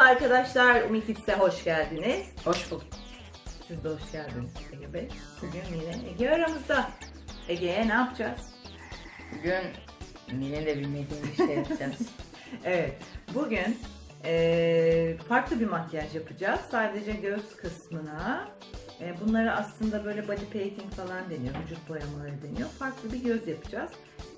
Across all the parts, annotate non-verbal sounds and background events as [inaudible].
arkadaşlar, Umikits'e hoş geldiniz. Hoş bulduk. Siz de hoş geldiniz Ege Bey. Bugün yine Ege aramızda. Ege'ye ne yapacağız? Bugün Nil'in de bilmediğim bir şey yapacağız. [laughs] Evet, bugün eee, farklı bir makyaj yapacağız. Sadece göz kısmına. E, bunlara aslında böyle body painting falan deniyor, vücut boyamaları deniyor. Farklı bir göz yapacağız.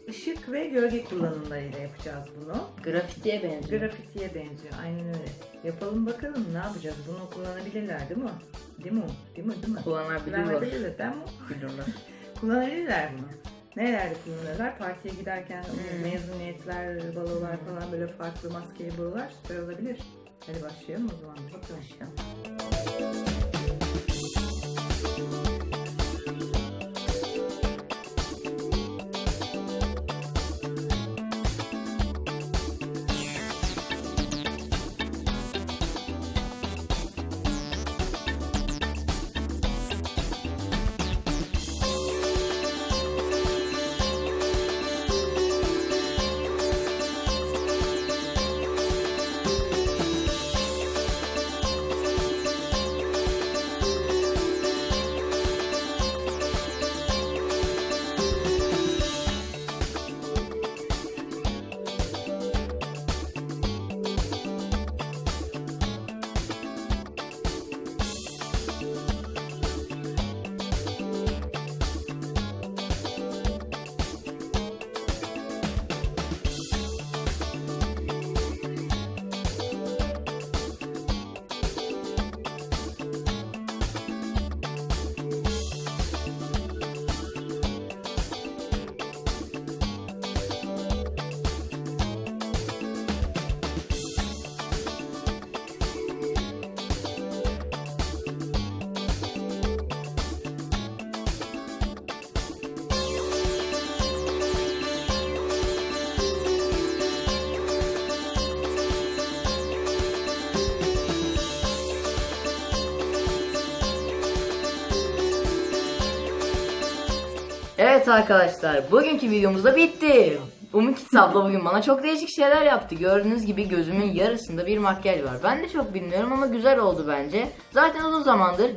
Işık ve gölge kullanımlarıyla yapacağız bunu. Grafitiye benziyor. Grafitiye benziyor. Aynen öyle. Yapalım bakalım ne yapacağız? Bunu kullanabilirler değil mi? Değil mi? Değil mi? Değil mi? [laughs] Kullanabilirler. Kullanabilirler değil mi? Bilirler. Kullanabilirler bunu. Nerelerde kullanırlar? Partiye giderken Hmm. mezuniyetler, balolar falan böyle farklı maskeli balolar süper olabilir. Hadi başlayalım o zaman. Bakalım. Başlayalım. Evet arkadaşlar bugünkü videomuz da bitti. Umut abla bugün bana çok değişik şeyler yaptı. Gördüğünüz gibi gözümün yarısında bir makyaj var. Ben de çok bilmiyorum ama güzel oldu bence. Zaten uzun zamandır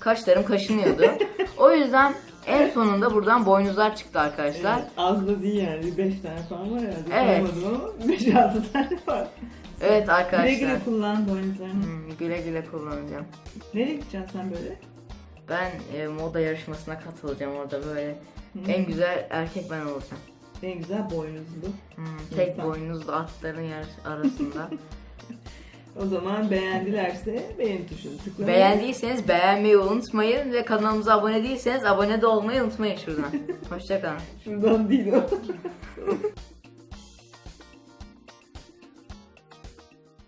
kaşlarım kaşınıyordu. [laughs] o yüzden en sonunda buradan boynuzlar çıktı arkadaşlar. Az da değil yani. 5 tane falan var herhalde. Evet. Ama 5-6 tane var. Evet arkadaşlar. Güle güle kullan boynuzlarını. Hmm, güle güle kullanacağım. Nereye gideceksin sen böyle? Ben e, moda yarışmasına katılacağım orada böyle. Hı. En güzel erkek ben olacağım. En güzel boynuzlu. Hmm, tek İnsan. boynuzlu atların yarış arasında. [laughs] O zaman beğendilerse beğen tuşunu tıklamayı. Beğendiyseniz beğenmeyi unutmayın ve kanalımıza abone değilseniz abone de olmayı unutmayın şuradan. [laughs] Hoşçakalın. Şuradan değil o. [laughs]